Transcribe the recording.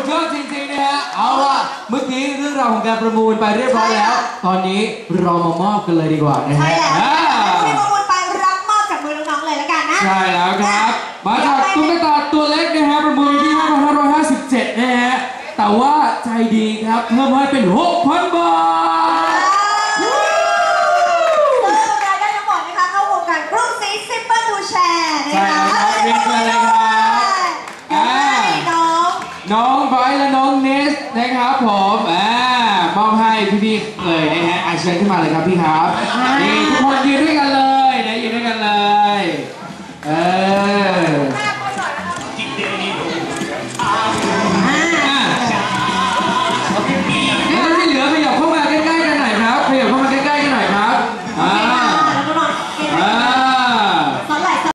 ดยอดจริงๆนะฮะเอาล่ะเมื่อกี้เรื่องราวของการประมูลไปเรียบร้อยแล้ว ตอนนี้เรามามอบกันเลยดีกว่านะใช่ฮะแช่แล้วคุณประมูลไปรับมอบจากมือน้องเลยแล้วกันนะ ใช่แล้วครับ มาจากตุ๊กตาตัวเล็กนะฮะประมูลที่5,557นะฮะแต่ว่าใจดีครับเพิ่มให้เป็น 6,000 บาทเพิ่มรายได้ทั้งหมดนะคะเข้าโครงการกรุงศรีซิมเปิลดูแชร์นะใช่คะ น้องไบรท์และน้องเนสนะครับผมอ่ามอบให้พี่ๆเลยนะฮะอาเชิญขึ้นมาเลยครับพี่ครับนี่ทุกคนยืนด้วยกันเลย